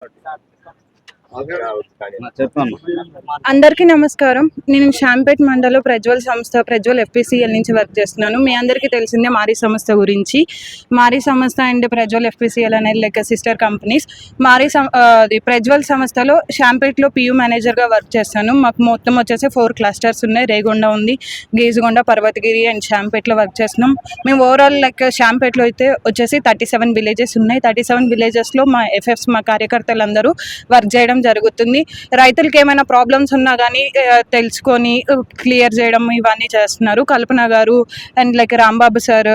Thank you. అందరికీ నమస్కారం. నేను శాంపేట్ మండలం ప్రజ్వల్ సంస్థ ప్రజ్వల్ ఎఫ్పిసిఎల్ నుంచి వర్క్ చేస్తున్నాను. మీ అందరికీ తెలిసిందే మారీ సంస్థ గురించి. మారీ సంస్థ అండ్ ప్రజ్వల్ ఎఫ్పిసిఎల్ అనేది లెక్క సిస్టర్ కంపెనీస్. మారీ అది ప్రజ్వల్ సంస్థలో శాంపేట్లో పియూ మేనేజర్గా వర్క్ చేస్తాను. మాకు మొత్తం వచ్చేసి ఫోర్ క్లస్టర్స్ ఉన్నాయి. రేగొండ ఉంది గీజుగొండ పర్వతగిరి అండ్ శాంపేట్లో వర్క్ చేస్తున్నాం. మేము ఓవరాల్ లెక్క శాంపేట్లో అయితే వచ్చేసి థర్టీ సెవెన్ విలేజెస్ ఉన్నాయి. థర్టీ సెవెన్ విలేజెస్లో మా ఎఫ్ఎఫ్స్ మా కార్యకర్తలందరూ వర్క్ చేయడం జరుగుతుంది. రైతులకి ఏమైనా ప్రాబ్లమ్స్ ఉన్నా కానీ తెలుసుకొని క్లియర్ చేయడం ఇవన్నీ చేస్తున్నారు. Kalpana garu and like Rambabu sir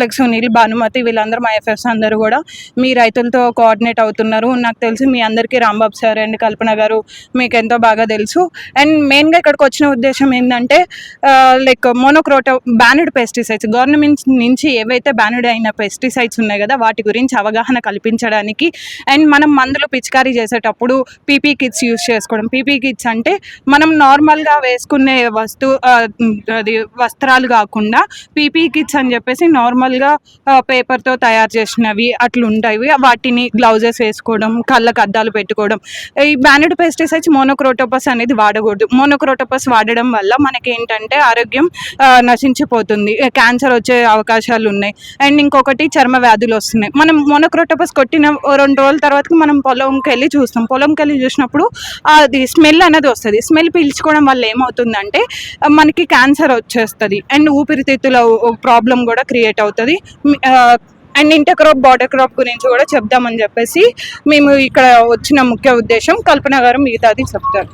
like Sunil Bhanumathi వీళ్ళందరూ మా ఎఫ్ఎఫ్స్ అందరూ కూడా మీ రైతులతో కోఆర్డినేట్ అవుతున్నారు. నాకు తెలిసి మీ అందరికీ రాంబాబు సార్ అండ్ కల్పన గారు మీకు ఎంతో బాగా తెలుసు. అండ్ మెయిన్గా ఇక్కడికి వచ్చిన ఉద్దేశం ఏంటంటే లైక్ మోనోక్రోటో బ్యానుడ్ పెస్టిసైడ్స్ గవర్నమెంట్ నుంచి ఏవైతే బ్యానుడ్ అయిన పెస్టిసైడ్స్ ఉన్నాయి కదా వాటి గురించి అవగాహన కల్పించడానికి అండ్ మనం మందులు పిచికారీ చేసేటప్పుడు పీపీ కిట్స్ యూజ్ చేసుకోవడం. పీపీ కిట్స్ అంటే మనం నార్మల్గా వేసుకునే వస్తు అది వస్త్రాలు కాకుండా పీపీ కిట్స్ అని చెప్పేసి నార్మల్ నార్మల్గా పేపర్తో తయారు చేసినవి అట్లుంటాయి. వాటిని గ్లౌజెస్ వేసుకోవడం కళ్ళకు అద్దాలు పెట్టుకోవడం. ఈ బ్యానెడ్ పెస్టిసైడ్స్ మోనోక్రోటోపస్ అనేది వాడకూడదు. మోనోక్రోటోపస్ వాడడం వల్ల మనకి ఏంటంటే ఆరోగ్యం నశించిపోతుంది. క్యాన్సర్ వచ్చే అవకాశాలు ఉన్నాయి అండ్ ఇంకొకటి చర్మ వ్యాధులు వస్తున్నాయి. మనం మోనోక్రోటోపస్ కొట్టిన ఓ రెండు రోజుల తర్వాత మనం పొలంకి వెళ్ళి చూస్తాం. పొలంకి వెళ్ళి చూసినప్పుడు అది స్మెల్ అనేది వస్తుంది. స్మెల్ పీల్చుకోవడం వల్ల ఏమవుతుందంటే మనకి క్యాన్సర్ వచ్చేస్తుంది. అండ్ ఊపిరితిత్తుల ప్రాబ్లం కూడా క్రియేట్ అవుతుంది. And inter crop border crop గురించి కూడా చెప్దామని చెప్పేసి మేము ఇక్కడ వచ్చిన ముఖ్య ఉద్దేశం కల్పన గారు మిగతాది చెప్తారు.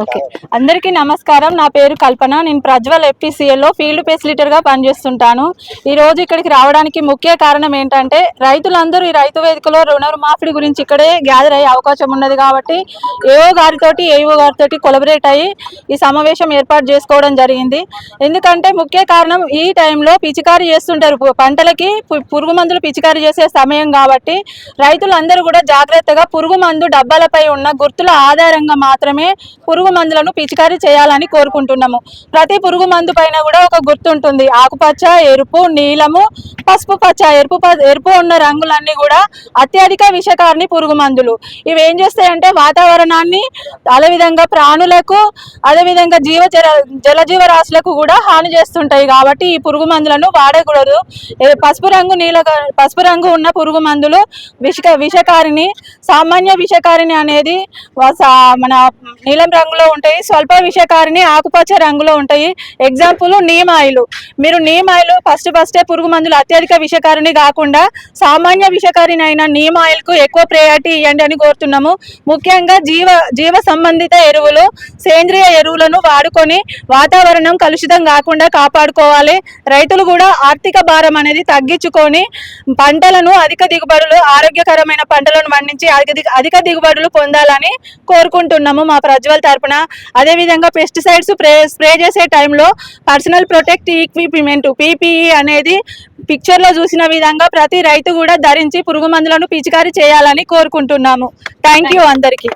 ఓకే. అందరికీ నమస్కారం. నా పేరు కల్పన. నేను ప్రజ్వల్ FPCL లో ఫీల్డ్ ఫెసిలిటర్గా పనిచేస్తుంటాను. ఈ రోజు ఇక్కడికి రావడానికి ముఖ్య కారణం ఏంటంటే రైతులందరూ ఈ రైతు వేదికలో రుణమాఫీ గురించి ఇక్కడే గ్యాదర్ అయ్యే అవకాశం ఉన్నది కాబట్టి ఏఓ గారితోటి ఏఓ గారితోటి కొలబరేట్ అయ్యి ఈ సమావేశం ఏర్పాటు చేసుకోవడం జరిగింది. ఎందుకంటే ముఖ్య కారణం ఈ టైంలో పిచికారీ చేస్తుంటారు. పంటలకి పు- పురుగు మందులు పిచికారీ చేసే సమయం కాబట్టి రైతులందరూ కూడా జాగ్రత్తగా పురుగు మందు డబ్బాలపై ఉన్న గుర్తుల ఆధారంగా మాత్రమే పురుగు మందులను పిచికారీ చేయాలని కోరుకుంటున్నాము. ప్రతి పురుగు మందు పైన కూడా ఒక గుర్తు ఉంటుంది ఆకుపచ్చ ఎరుపు నీలము పసుపు పచ్చ ఎరుపు ప- ఎరుపు ఉన్న రంగులన్నీ కూడా అత్యధిక విషకారిణి పురుగు మందులు. ఇవి ఏం చేస్తాయంటే వాతావరణాన్ని అదేవిధంగా ప్రాణులకు అదేవిధంగా జీవ జల జలజీవ రాశులకు కూడా హాని చేస్తుంటాయి కాబట్టి ఈ పురుగు మందులను వాడకూడదు. పసుపు రంగు నీల పసుపు రంగు ఉన్న పురుగు మందులు విషక విషకారిణి సామాన్య విషకారిణి అనేది సా- మన నీలం రంగులో ఉంటాయి స్వల్ప విషకారిని ఆకుపచ్చ రంగులో ఉంటాయి. Example neem oil. మీరు నీమ్ ఆయిల్ ఫస్ట్ ఫస్టే పురుగు మందులు అత్యధిక విషకారిని కాకుండా సామాన్య విషకారిని అయిన నీమ్ ఆయిల్కు ఎక్కువ ప్రయారిటీ ఇవ్వండి అని కోరుతున్నాము. ముఖ్యంగా జీవ జీవ సంబంధిత ఎరువులు సేంద్రియ ఎరువులను వాడుకొని వాతావరణం కలుషితం కాకుండా కాపాడుకోవాలి. రైతులు కూడా ఆర్థిక భారం అనేది తగ్గించుకొని పంటలను అధిక దిగుబడులు ఆరోగ్యకరమైన పంటలను పండించి అధిక దిగు- అధిక దిగుబడులు పొందాలని కోరుకుంటున్నాము. మా ప్రజ్వల్ తరపున. అదేవిధంగా పెస్టిసైడ్స్ స్ప్రే స్ప్రే చేసే టైంలో పర్సనల్ ప్రొటెక్ట్ ఈక్విప్మెంట్ పీపీఈ అనేది పిక్చర్లో చూసిన విధంగా ప్రతి రైతు కూడా ధరించి పురుగు మందులను పిచికారీ చేయాలని కోరుకుంటున్నాము. థ్యాంక్ యూ అందరికీ.